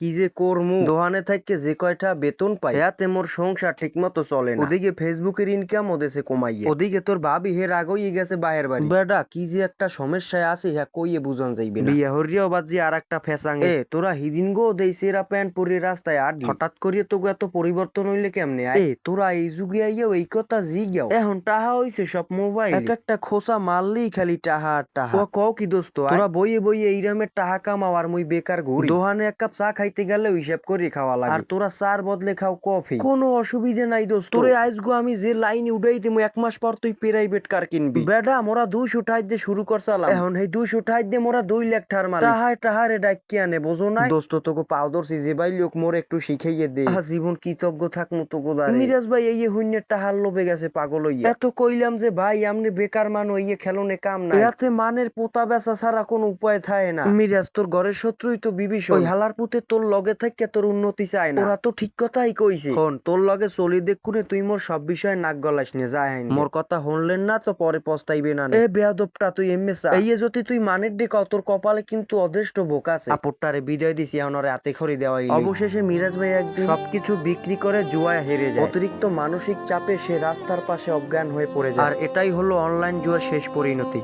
কি যে করমু? দোহানে থাকতে যে কয়টা বেতন পাই এতে মোর সংসার ঠিক মতো চলে না। ওদিকে ফেসবুকের ইনকাম ওদেশে কমাইয়ে। ওদিকে তোর ভাবি হের আগই গেছে বাহের বাড়ি। বেডা কি যে একটা সমস্যায় আছে হ্যাঁ কইয়ে বুঝন যাইবে না। বিয়ে হরিয়াও বাজি আর একটা ফেসাং এ তোরা হিদিন গো দেই সেরা প্যান্ট পরে রাস্তায় আডলি হঠাৎ করিয়ে তো এত পরিবর্তন হইলে কেমনে এ তোরা এই যুগে আইয়াও এই কথা জিগাও। এখন টাহা হইছে সব মোবাইল। এক একটা খোসা মারলেই খালি টাহা টাহা। কও কি দোস্ত তোরা বইয়ে বইয়ে এইরামের টাহা কামাও আর মুই বেকার ঘুরি। দোহানে এক কাপ চা খাইতে গেলে হিসাব করে খাওয়া লাগে। আর তোরা চার বদলে খাও কফি। কোনো অসুবিধে নাই দোস্ত। তোরে আইসগো আমি যে লাইনে উঠাই দিমু এক মাস পর তুই প্রাইভেট কার কিনবি। বেডা মোরা দুইশো ঠাই দিয়ে শুরু করছালাম। এখন এই দুইশো ঠাই দিয়ে মোরা দুই লাখ ঠার মারি। টাহায় টাহারে ডাকি আনে বোঝো নাই? দোস্ত তোকে পাও ধরছি যে ভাই লোক মোর একটু শিখাইয়ে দে। জীবন কৃতজ্ঞ থাকমু তো গোদারে মিরাজ ভাই এই হুইনের টাহার লোভে গেছে পাগল হইয়া। এত কইলাম যে ভাই আমনে বেকার মান হইয়ে খেলনে কাম না এতে মানের পোতা বেচা ছাড়া কোনো উপায় থাকে না। মিরাজ তোর ঘরের শত্রুই তো বিভীষণ। ওই হালার পুতে তোর লগে থেকে তোর উন্নতি চায় না। ওরা তো ঠিক কথাই কইছে। হন তোর লগে চলি দেখুনে তুই মোর সব বিষয়ে নাক গলাস নে যায় হাইন মোর কথা হনলেন না তো পরে পস্তাইবে না এ বেয়াদবটা তুই এমএ চা। এই যদি তুই মানের ডেকা তোর কপালে কিন্তু অদৃষ্ট বোক আছে। আপুরটারে বিদায় দিছি এখন ওরে হাতে খড়ি দেওয়াই অবশেষে মিরাজ ভাই একদিন সবকিছু বিক্রি করে জুয়ায় হেরে যায়। অতিরিক্ত মানসিক চাপে সে রাস্তার পাশে অজ্ঞান হয়ে পড়ে যায়। আর এটাই হলো অনলাইন জুয়ার শেষ পরিণতি।